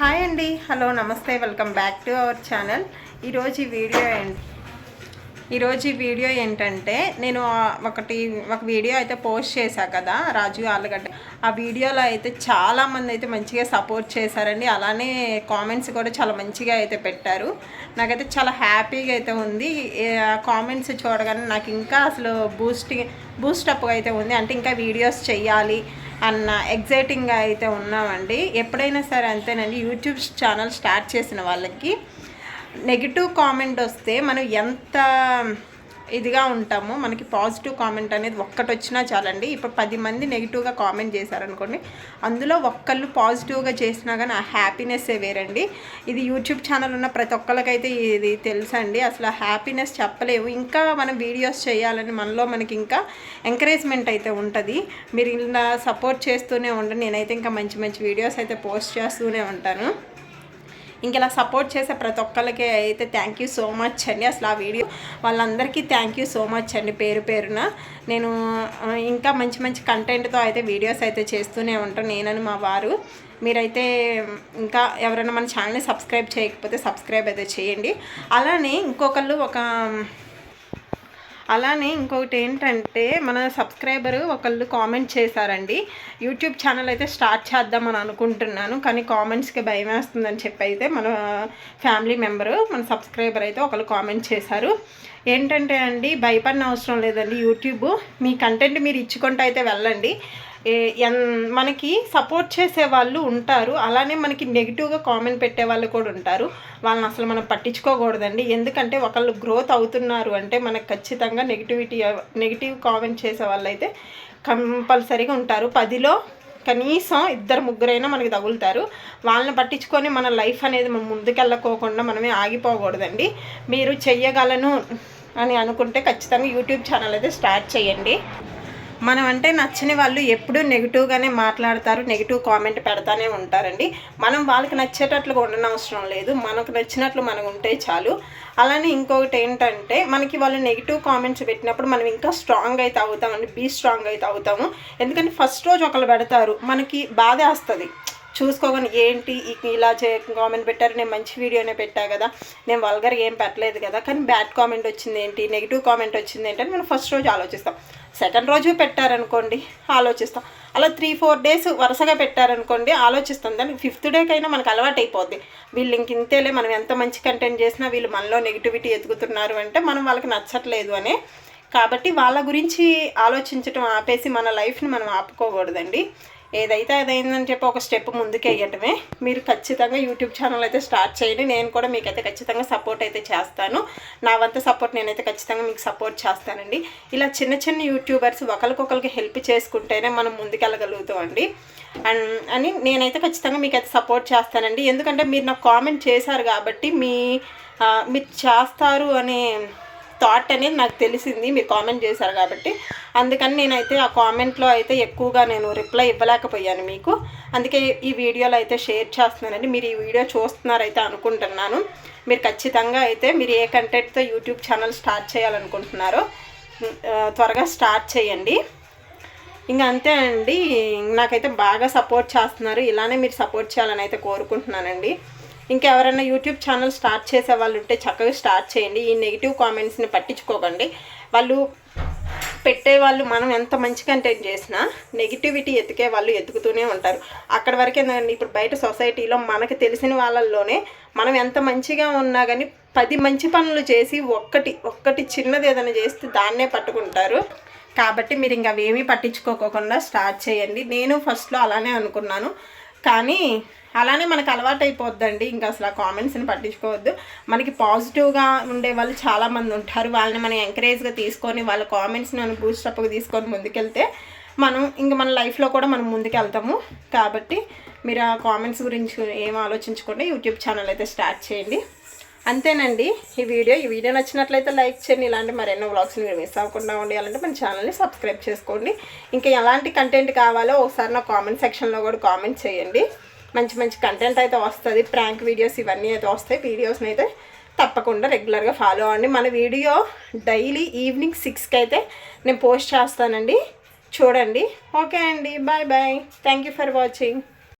Hi అండి. Hello నమస్తే. Welcome back to our channel. ఈరోజు ఈ వీడియో ఈరోజు ఈ వీడియో ఏంటంటే నేను ఒకటి ఒక వీడియో అయితే పోస్ట్ చేశా కదా రాజు ఆలుగడ్డ. ఆ వీడియోలో అయితే చాలామంది అయితే మంచిగా సపోర్ట్ చేశారండి. అలానే కామెంట్స్ కూడా చాలా మంచిగా అయితే పెట్టారు. నాకైతే చాలా హ్యాపీగా అయితే ఉంది. కామెంట్స్ చూడగానే నాకు ఇంకా అసలు బూస్టింగ్ బూస్టప్గా అయితే ఉంది. అంటే ఇంకా వీడియోస్ చేయాలి అన్న ఎగ్జైటింగ్గా అయితే ఉన్నామండి. ఎప్పుడైనా సరే అంతేనండి. యూట్యూబ్ ఛానల్ స్టార్ట్ చేసిన వాళ్ళకి నెగిటివ్ కామెంట్ వస్తే మనం ఎంత ఇదిగా ఉంటాము. మనకి పాజిటివ్ కామెంట్ అనేది ఒక్కటి వచ్చినా చాలండి. ఇప్పుడు పది మంది నెగిటివ్గా కామెంట్ చేశారనుకోండి అందులో ఒక్కళ్ళు పాజిటివ్గా చేసినా కానీ ఆ హ్యాపీనెస్సే వేరండి. ఇది యూట్యూబ్ ఛానల్ ఉన్న ప్రతి ఒక్కరికైతే ఇది తెలుసండి. అసలు ఆ హ్యాపీనెస్ చెప్పలేవు. ఇంకా మనం వీడియోస్ చేయాలని మనలో మనకి ఇంకా ఎంకరేజ్మెంట్ అయితే ఉంటుంది. మీరు ఇలా సపోర్ట్ చేస్తూనే ఉండండి. నేనైతే ఇంకా మంచి మంచి వీడియోస్ అయితే పోస్ట్ చేస్తూనే ఉంటాను. ఇంకెలా సపోర్ట్ చేసే ప్రతి ఒక్కరికి అయితే థ్యాంక్ యూ సో మచ్ అండి. అసలు ఆ వీడియో వాళ్ళందరికీ థ్యాంక్ యూ సో మచ్ అండి పేరు పేరున. నేను ఇంకా మంచి మంచి కంటెంట్తో అయితే వీడియోస్ అయితే చేస్తూనే ఉంటాను నేనని మా వారు. మీరైతే ఇంకా ఎవరైనా మన ఛానల్ని సబ్స్క్రైబ్ చేయకపోతే సబ్స్క్రైబ్ అయితే చేయండి. అలానే ఇంకొకళ్ళు ఒక అలానే ఇంకొకటి ఏంటంటే మన సబ్స్క్రైబర్ ఒకళ్ళు కామెంట్ చేశారండి యూట్యూబ్ ఛానల్ అయితే స్టార్ట్ చేద్దామని అనుకుంటున్నాను కానీ కామెంట్స్కి భయం వేస్తుందని చెప్పి అయితే మన ఫ్యామిలీ మెంబరు మన సబ్స్క్రైబర్ అయితే ఒకళ్ళు కామెంట్ చేశారు. ఏంటంటే అండి భయపడిన అవసరం లేదండి యూట్యూబ్ మీ కంటెంట్ మీరు ఇచ్చుకుంటూ అయితే వెళ్ళండి. మనకి సపోర్ట్ చేసే వాళ్ళు ఉంటారు. అలానే మనకి నెగిటివ్గా కామెంట్ పెట్టే వాళ్ళు కూడా ఉంటారు. వాళ్ళని అసలు మనం పట్టించుకోకూడదండి. ఎందుకంటే ఒకళ్ళు గ్రోత్ అవుతున్నారు అంటే మనకు ఖచ్చితంగా నెగిటివిటీ నెగిటివ్ కామెంట్ చేసే వాళ్ళు అయితే కంపల్సరీగా ఉంటారు. పదిలో కనీసం ఇద్దరు ముగ్గురైనా మనకి తగులుతారు. వాళ్ళని పట్టించుకొని మన లైఫ్ అనేది మనం ముందుకెళ్ళకోకుండా మనమే ఆగిపోకూడదండి. మీరు చెయ్యగలను అని అనుకుంటే ఖచ్చితంగా యూట్యూబ్ ఛానల్ అయితే స్టార్ట్ చేయండి. మనం అంటే నచ్చని వాళ్ళు ఎప్పుడూ నెగిటివ్గానే మాట్లాడతారు నెగిటివ్ కామెంట్ పెడతానే ఉంటారండి. మనం వాళ్ళకి నచ్చేటట్లుగా ఉండనవసరం లేదు. మనకు నచ్చినట్లు మనం ఉంటే చాలు. అలానే ఇంకొకటి ఏంటంటే మనకి వాళ్ళు నెగిటివ్ కామెంట్స్ పెట్టినప్పుడు మనం ఇంకా స్ట్రాంగ్ అయితే అవుతామండి. బీ స్ట్రాంగ్ అయితే అవుతాము. ఎందుకంటే ఫస్ట్ రోజు ఒకళ్ళు పెడతారు మనకి బాధ వస్తుంది. చూసుకోగానే ఏంటి ఇలా చే కామెంట్ పెట్టారు నేను మంచి వీడియోనే పెట్టా కదా నేను వల్గర్ ఏం పెట్టలేదు కదా కానీ బ్యాడ్ కామెంట్ వచ్చింది ఏంటి నెగిటివ్ కామెంట్ వచ్చింది ఏంటి అని మనం ఫస్ట్ రోజు ఆలోచిస్తాం. సెకండ్ రోజు పెట్టారనుకోండి ఆలోచిస్తాం. అలా త్రీ ఫోర్ డేస్ వరుసగా పెట్టారనుకోండి ఆలోచిస్తాం. దానికి ఫిఫ్త్ డేకైనా మనకు అలవాటు అయిపోద్ది. వీళ్ళు ఇంక ఇంతేలే మనం ఎంత మంచి కంటెంట్ చేసినా వీళ్ళు మనలో నెగిటివిటీ ఎదుగుతున్నారు అంటే మనం వాళ్ళకి నచ్చట్లేదు అని. కాబట్టి వాళ్ళ గురించి ఆలోచించడం ఆపేసి మన లైఫ్ని మనం ఆపుకోకూడదండి. ఏదైతే అదైందని చెప్పి ఒక స్టెప్ ముందుకు వేయటమే మీరు ఖచ్చితంగా యూట్యూబ్ ఛానల్ అయితే స్టార్ట్ చేయండి. నేను కూడా మీకైతే ఖచ్చితంగా సపోర్ట్ అయితే చేస్తాను. నా వంత సపోర్ట్ నేనైతే ఖచ్చితంగా మీకు సపోర్ట్ చేస్తానండి. ఇలా చిన్న చిన్న యూట్యూబర్స్ ఒకరికొకరికి హెల్ప్ చేసుకుంటేనే మనం ముందుకెళ్ళగలుగుతాం అండి. అండ్ అని నేనైతే ఖచ్చితంగా మీకు అయితే సపోర్ట్ చేస్తానండి. ఎందుకంటే మీరు నాకు కామెంట్ చేశారు కాబట్టి మీ మీరు చేస్తారు అనే థాట్ అనేది నాకు తెలిసింది మీరు కామెంట్ చేశారు కాబట్టి. అందుకని నేనైతే ఆ కామెంట్లో అయితే ఎక్కువగా నేను రిప్లై ఇవ్వలేకపోయాను మీకు. అందుకే ఈ వీడియోలో అయితే షేర్ చేస్తున్నానండి. మీరు ఈ వీడియో చూస్తున్నారైతే అనుకుంటున్నాను. మీరు ఖచ్చితంగా అయితే మీరు ఏ కంటెంట్తో యూట్యూబ్ ఛానల్ స్టార్ట్ చేయాలనుకుంటున్నారో త్వరగా స్టార్ట్ చేయండి. ఇంకా అంతే అండి. నాకైతే బాగా సపోర్ట్ చేస్తున్నారు. ఇలానే మీరు సపోర్ట్ చేయాలని అయితే కోరుకుంటున్నానండి. ఇంకా ఎవరైనా యూట్యూబ్ ఛానల్ స్టార్ట్ చేసే వాళ్ళు ఉంటే చక్కగా స్టార్ట్ చేయండి. ఈ నెగిటివ్ కామెంట్స్ని పట్టించుకోకండి. వాళ్ళు పెట్టే వాళ్ళు మనం ఎంత మంచి కంటెంట్ చేసినా నెగిటివిటీ ఎతికే వాళ్ళు ఎతుకుతూనే ఉంటారు. అక్కడ వరకు ఏంటంటే ఇప్పుడు బయట సొసైటీలో మనకు తెలిసిన వాళ్ళల్లోనే మనం ఎంత మంచిగా ఉన్నా కానీ పది మంచి పనులు చేసి ఒక్కటి ఒక్కటి చిన్నది ఏదైనా చేస్తే దాన్నే పట్టుకుంటారు. కాబట్టి మీరు ఇంకా అవేమీ పట్టించుకోకుండా స్టార్ట్ చేయండి. నేను ఫస్ట్లో అలానే అనుకున్నాను. కానీ అలానే మనకు అలవాటు అయిపోద్దండి ఇంకా అసలు ఆ కామెంట్స్ని పట్టించుకోవద్దు. మనకి పాజిటివ్గా ఉండే వాళ్ళు చాలామంది ఉంటారు. వాళ్ళని మనం ఎంకరేజ్గా తీసుకొని వాళ్ళ కామెంట్స్ని మనం బూస్టప్గా తీసుకొని ముందుకెళ్తే మనం ఇంక మన లైఫ్లో కూడా మనం ముందుకెళ్తాము. కాబట్టి మీరు ఆ కామెంట్స్ గురించి ఏం ఆలోచించకుండా. యూట్యూబ్ ఛానల్ అయితే స్టార్ట్ చేయండి. అంతేనండి. ఈ వీడియో ఈ వీడియో నచ్చినట్లయితే లైక్ చేయండి. ఇలాంటి మరెన్నో వ్లాగ్స్ని మీరు మిస్ అవ్వకుండా ఉండాలంటే మన ఛానల్ని సబ్స్క్రైబ్ చేసుకోండి. ఇంకా ఎలాంటి కంటెంట్ కావాలో ఒకసారి నా కామెంట్ సెక్షన్లో కూడా కామెంట్ చేయండి. మంచి మంచి కంటెంట్ అయితే వస్తుంది. ప్రాంక్ వీడియోస్ ఇవన్నీ అయితే వస్తాయి. వీడియోస్ని అయితే తప్పకుండా రెగ్యులర్గా ఫాలో అవ్వండి. మన వీడియో డైలీ ఈవినింగ్ సిక్స్కి అయితే నేను పోస్ట్ చేస్తానండి. చూడండి. ఓకే అండి. Bye bye thank you for watching